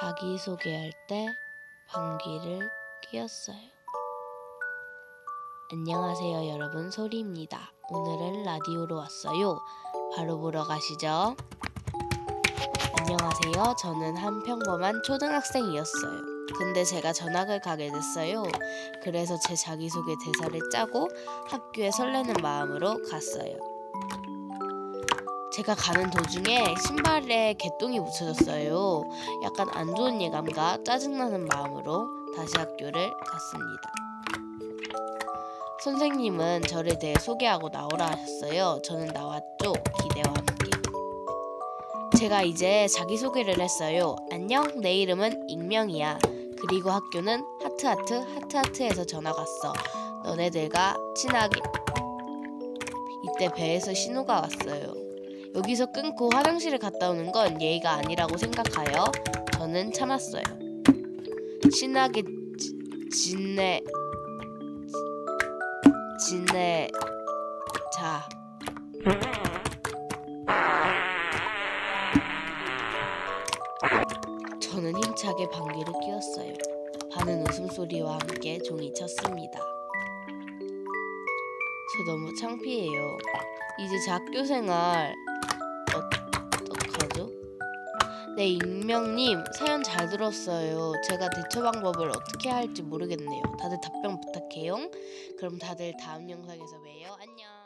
자기소개할 때 방귀를 뀌었어요. 안녕하세요 여러분 소리입니다. 오늘은 라디오로 왔어요. 바로 보러 가시죠. 안녕하세요. 저는 한 평범한 초등학생이었어요. 근데 제가 전학을 가게 됐어요. 그래서 제 자기소개 대사를 짜고 학교에 설레는 마음으로 갔어요. 제가 가는 도중에 신발에 개똥이 묻혀졌어요. 약간 안 좋은 예감과 짜증나는 마음으로 다시 학교를 갔습니다. 선생님은 저를 대해 소개하고 나오라 하셨어요. 저는 나왔죠. 기대와 함께. 제가 이제 자기소개를 했어요. 안녕, 내 이름은 익명이야. 그리고 학교는 하트하트 하트하트에서 전화가 왔어. 너네들과 친하게. 이때 배에서 신호가 왔어요. 여기서 끊고 화장실을 갔다 오는 건 예의가 아니라고 생각하여 저는 참았어요. 친하게 지, 지내 지내 자 저는 힘차게 방귀를 뀌었어요. 반은 웃음소리와 함께 종이 쳤습니다. 저 너무 창피해요. 이제 제 학교 생활 네, 익명님 사연 잘 들었어요. 제가 대처 방법을 어떻게 할지 모르겠네요. 다들 답변 부탁해요. 그럼 다들 다음 영상에서 봬요. 안녕.